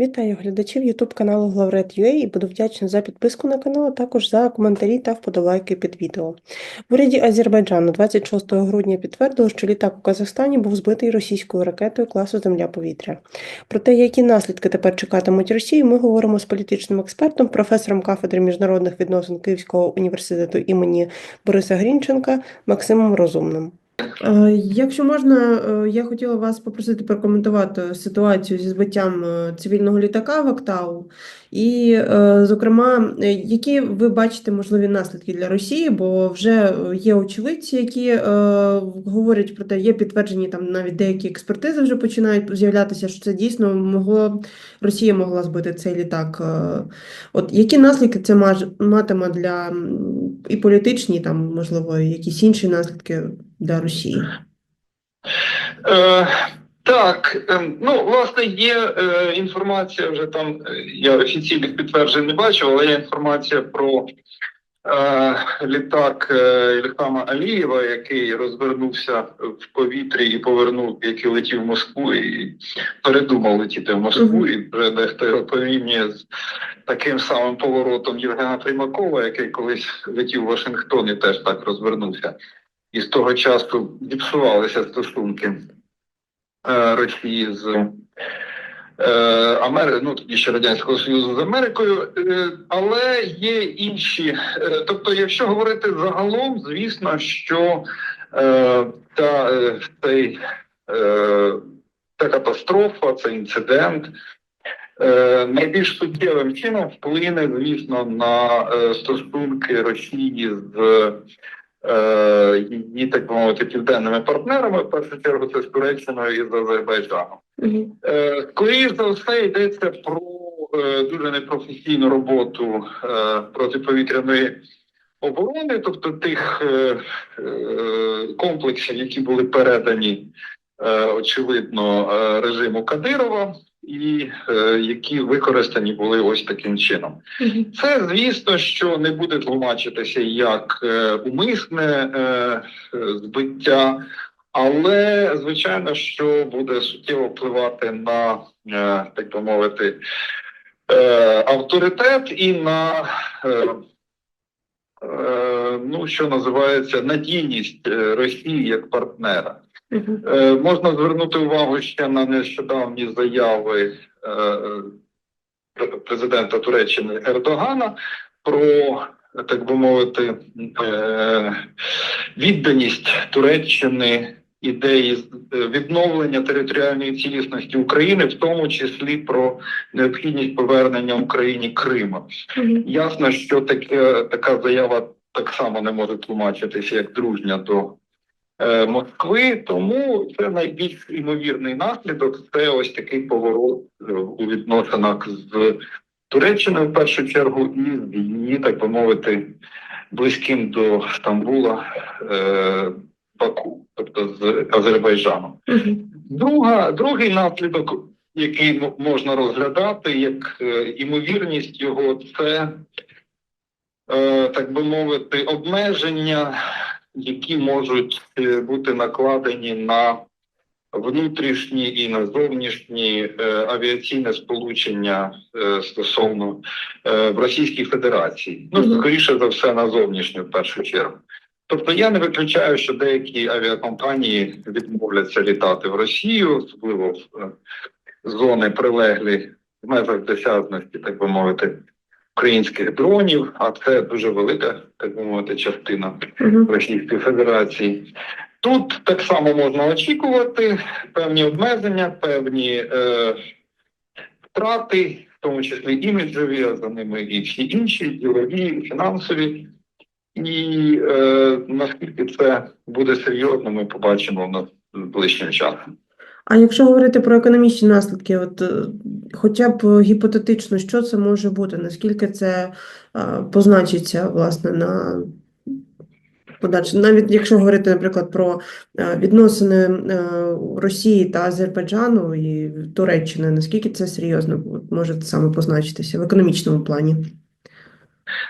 Вітаю глядачів YouTube каналу Главред.ua і буду вдячна за підписку на канал, а також за коментарі та вподобайки під відео. В уряді Азербайджану 26 грудня підтвердили, що літак у Казахстані був збитий російською ракетою класу Земля-повітря. Про те, які наслідки тепер чекатимуть Росію, ми говоримо з політичним експертом, професором кафедри міжнародних відносин Київського університету імені Бориса Грінченка Максимом Розумним. Е, Якщо можна, е, я хотіла вас попросити прокоментувати ситуацію зі збиттям е, цивільного літака в Актау, і, зокрема, які ви бачите можливі наслідки для Росії, бо вже є очевидці, які говорять про те, є підтверджені там навіть деякі експертизи вже починають з'являтися, що це дійсно могло Росія могла збити цей літак. От які наслідки це матиме для і політичні, там можливо, якісь інші наслідки для Росії? Е, так, е, ну власне є е, інформація вже там. е, Я офіційних підтверджень не бачив, але є інформація про е, літак е, Ільхама Алієва, який розвернувся в повітрі і повернув, який летів в Москву і передумав летіти в Москву, і вже дехто його порівнює з таким самим поворотом Євгена Примакова, який колись летів в Вашингтон і теж так розвернувся. І з того часу зіпсувалися стосунки е, Росії з е, Амери... ну тоді ще Радянського Союзу з Америкою, е, але є інші. Тобто, якщо говорити загалом, звісно, що та, цей, та катастрофа, цей інцидент. Найбільш суттєвим чином вплине, звісно, на стосунки Росії з її, так би мовити, південними партнерами, в першу чергу це з Туреччиною і з Азербайджаном. Е, Скоріше за все йдеться про е, дуже непрофесійну роботу е, протиповітряної оборони, тобто тих е, е, комплексів, які були передані, е, очевидно, е, режиму Кадирова. І е, які використані були ось таким чином. Це, звісно, що не буде тлумачитися як е, умисне е, збиття, але звичайно, що буде суттєво впливати на, е, так би мовити, е, авторитет і на, е, е, ну, що називається, надійність е, Росії як партнера. Е, можна звернути увагу ще на нещодавні заяви е, президента Туреччини Ердогана про, так би мовити, е, відданість Туреччини ідеї відновлення територіальної цілісності України, в тому числі про необхідність повернення Україні Крима. Ясно, що таке, така заява так само не може тлумачитися як дружня до Москви, тому це найбільш ймовірний наслідок. Це ось такий поворот е, у відносинах з Туреччиною в першу чергу, і з її, так би мовити, близьким до Стамбула е, Баку, тобто з Азербайджаном. Друга, другий наслідок, який можна розглядати як е, імовірність його, це, е, так би мовити, обмеження, які можуть е, бути накладені на внутрішні і на зовнішні е, авіаційне сполучення е, стосовно в Російській Федерації. Ну, скоріше за все, на зовнішню в першу чергу. Тобто я не виключаю, що деякі авіакомпанії відмовляться літати в Росію, особливо в зони прилеглі в межах досяжності, так би мовити, українських дронів, а це дуже велика, так би мовити, частина. Російської Федерації. Тут так само можна очікувати певні обмеження, певні е, втрати, в тому числі іміджові, а за ними і всі інші, ділові, фінансові. І е, наскільки це буде серйозно, ми побачимо в нас ближчим часом. А якщо говорити про економічні наслідки, от е, хоча б гіпотетично, що це може бути? Наскільки це е, позначиться власне на подальше? Навіть якщо говорити, наприклад, про е, відносини е, Росії та Азербайджану і Туреччини, наскільки це серйозно може саме позначитися в економічному плані?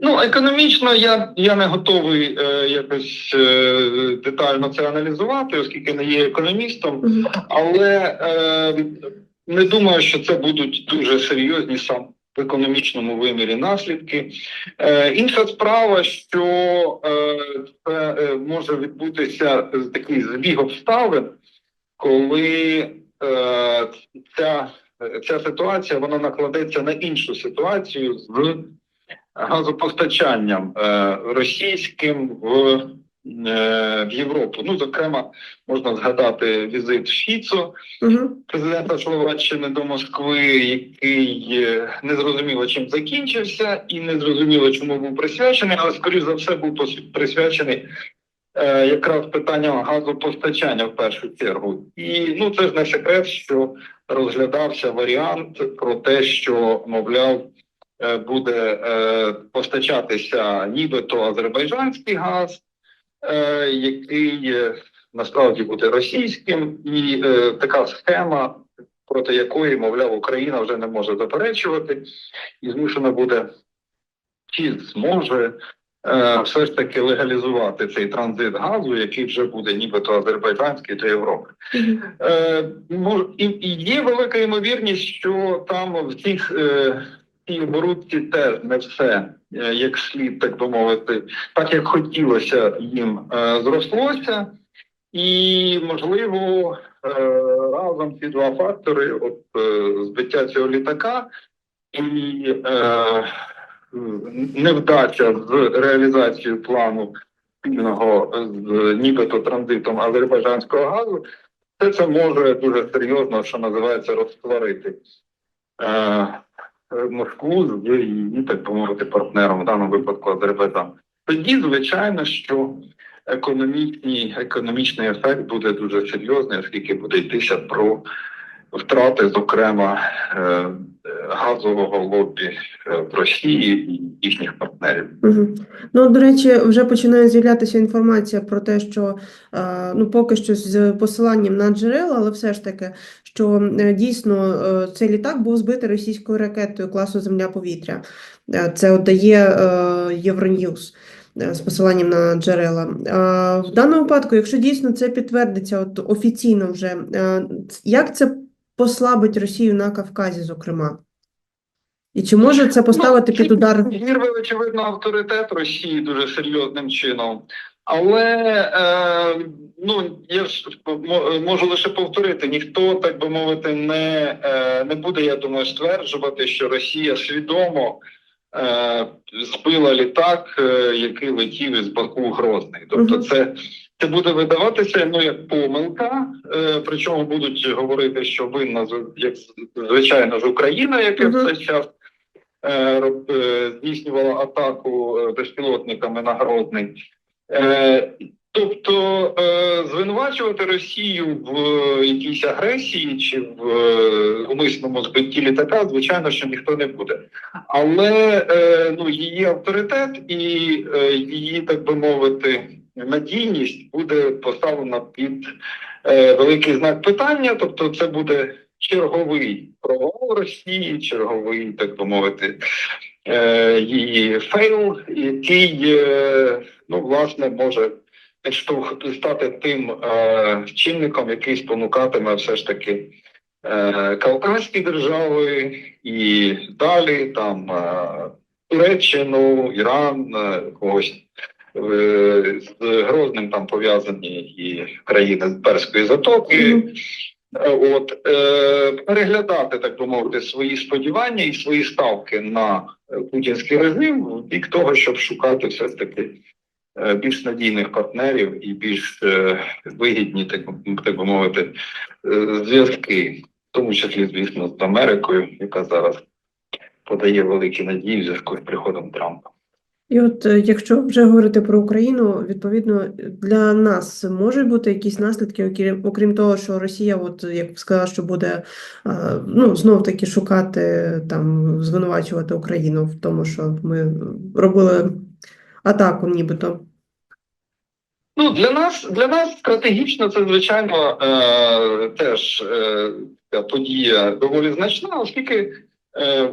Ну, економічно я, я не готовий е, якось е, детально це аналізувати, оскільки не є економістом. Але е, не думаю, що це будуть дуже серйозні сам в економічному вимірі наслідки. Е, інша справа, що е, це е, може відбутися з такий збіг обставин, коли е, ця, ця ситуація вона накладеться на іншу ситуацію з газопостачанням е, російським в, е, в Європу. Ну, зокрема, можна згадати візит Фіцо, Угу. президента Словаччини до Москви, який е, не зрозуміло чим закінчився, і не зрозуміло, чому був присвячений, але скоріш за все був присвячений е, якраз питанням газопостачання в першу чергу. І ну це ж не секрет, що розглядався варіант про те, що мовляв. Е, Буде е, постачатися нібито азербайджанський газ, е, який насправді буде російським, і така схема, проти якої, мовляв, Україна вже не може заперечувати, і змушена буде чи зможе все ж таки легалізувати цей транзит газу, який вже буде нібито азербайджанський до Європи. Е, і, і є велика ймовірність, що там в цих е, цій оборудці теж не все е, як слід, так би мовити, так як хотілося їм е, зрослося, і можливо е, разом ці два фактори, от збиття цього літака і невдача з реалізацією плану спільного з нібито транзитом азербайджанського газу, все це може дуже серйозно, що називається, розтворити Москву з її, так би мовити, партнером, в даному випадку Азербайджан. Тоді, звичайно, що економічний, економічний ефект буде дуже серйозний, оскільки буде йтися про втрати, зокрема, е, газового лобі е, в Росії і їхніх партнерів. Ну, до речі, вже починає з'являтися інформація про те, що е, ну, поки що з посиланням на джерела, але все ж таки, що дійсно цей літак був збитий російською ракетою класу Земля-повітря. Е, Це дає Євроньюз з посиланням на джерела. В даному випадку, якщо дійсно це підтвердиться от офіційно вже, як це послабить Росію на Кавказі, зокрема? І чи може це поставити під удар? Зірве, очевидно, авторитет Росії дуже серйозним чином. Але е, ну я ж можу лише повторити: ніхто, так би мовити, не, е, не буде, я думаю, стверджувати, що Росія свідомо е, збила літак, е, який летів із Баку Грозний. Тобто, це, це буде видаватися ну як помилка. Е, причому будуть говорити, що винна як звичайно ж Україна, яка в цей час е, е, здійснювала атаку е, безпілотниками на Грозний. Е, Тобто е, звинувачувати Росію в якійсь агресії чи в е, умисному збитті літака, звичайно, що ніхто не буде. Але е, ну, її авторитет і е, її, так би мовити, надійність буде поставлена під е, великий знак питання. Тобто, це буде черговий провал Росії, черговий, так би мовити, е, її фейл, який е, ну власне може стати тим е, чинником, який спонукатиме все ж таки е, Кавказькі держави і далі там е, Туреччину, Іран, е, когось. Е, З Грозним там пов'язані і країни з Перської затоки. Е, От е, переглядати, так би мовити, свої сподівання і свої ставки на путінський режим в бік того, щоб шукати все ж таки е, більш надійних партнерів і більш е, вигідні, так, так би мовити, зв'язки, в тому числі, звісно, з Америкою, яка зараз подає великі надії в зв'язку з приходом Трампа. І от е, якщо вже говорити про Україну, відповідно для нас можуть бути якісь наслідки, окрім, того, що Росія, от як сказала, що буде е, ну знов таки шукати там, звинувачувати Україну в тому, що ми робили атаку, нібито. Ну, для нас, для нас стратегічно це, звичайно, е, теж е, подія доволі значна, оскільки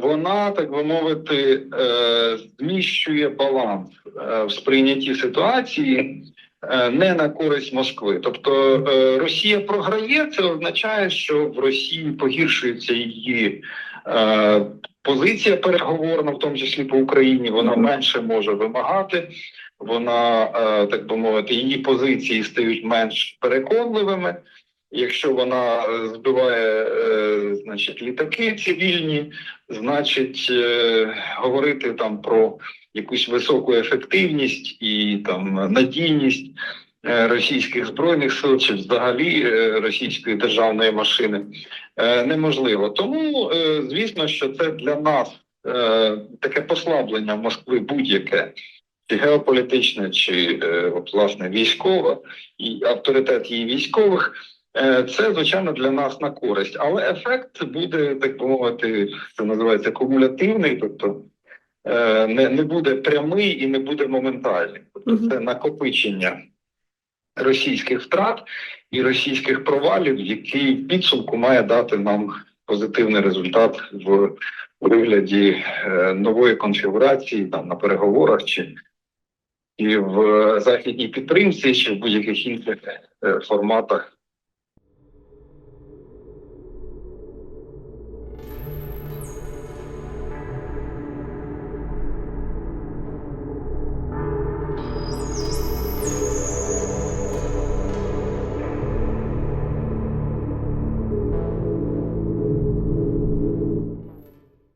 вона, так би мовити, е, зміщує баланс е, в сприйнятті ситуації е, не на користь Москви. Тобто е, Росія програє, це означає, що в Росії погіршується її е, позиція переговорна, в тому числі по Україні. Вона менше може вимагати. Вона, е, так би мовити, її позиції стають менш переконливими. Якщо вона е, збиває, е, значить, літаки цивільні, значить, е, говорити там про якусь високу ефективність і там надійність російських збройних сил чи взагалі російської державної машини неможливо. Тому, звісно, що це для нас таке послаблення Москви будь-яке. Чи геополітичне, чи от, власне військове і авторитет її військових, це звичайно для нас на користь, але ефект буде так мовити, це називається кумулятивний, тобто е, не, не буде прямий і не буде моментальний. Тобто це накопичення російських втрат і російських провалів, який в підсумку має дати нам позитивний результат в вигляді е, нової конфігурації там на переговорах чи і в західній підтримці, чи в будь-яких інших е, форматах